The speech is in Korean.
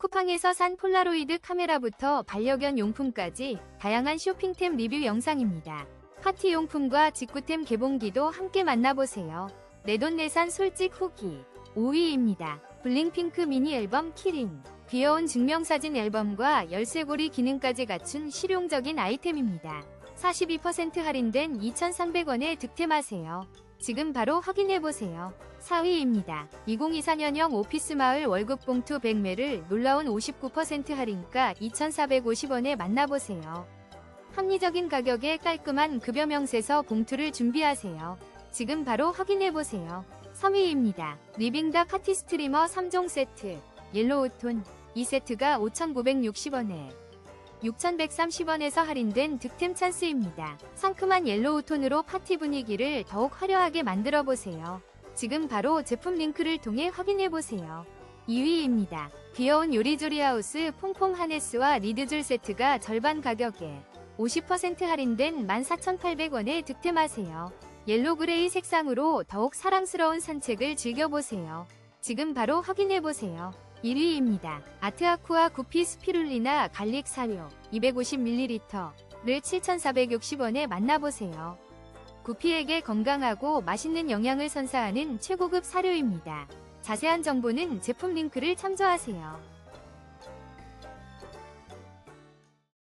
쿠팡에서 산 폴라로이드 카메라부터 반려견 용품까지 다양한 쇼핑템 리뷰 영상입니다. 파티 용품과 직구템 개봉기도 함께 만나보세요. 내돈내산 솔직 후기 5위입니다. 블링핑크 미니 앨범 키링 귀여운 증명사진 앨범과 열쇠고리 기능까지 갖춘 실용적인 아이템입니다. 42% 할인된 2,300원에 득템하세요. 지금 바로 확인해보세요. 4위입니다. 2024년형 오피스 마을 월급 봉투 100매를 놀라운 59% 할인가 2,450원에 만나보세요. 합리적인 가격에 깔끔한 급여 명세서 봉투를 준비하세요. 지금 바로 확인해보세요. 3위입니다. 리빙다 파티 스트리머 3종 세트 옐로우 톤 2세트가 5,960원에 6,130원에서 할인된 득템 찬스입니다. 상큼한 옐로우 톤으로 파티 분위기를 더욱 화려하게 만들어 보세요. 지금 바로 제품 링크를 통해 확인해 보세요. 2위입니다. 귀여운 요리조리 하우스 퐁퐁 하네스와 리드줄 세트가 절반 가격에 50% 할인된 14,800원에 득템하세요. 옐로 그레이 색상으로 더욱 사랑스러운 산책을 즐겨보세요. 지금 바로 확인해보세요. 1위입니다. 아트아쿠아 구피 스피룰리나 갈릭 사료 250ml를 7,460원에 만나보세요. 구피에게 건강하고 맛있는 영양을 선사하는 최고급 사료입니다. 자세한 정보는 제품 링크를 참조하세요.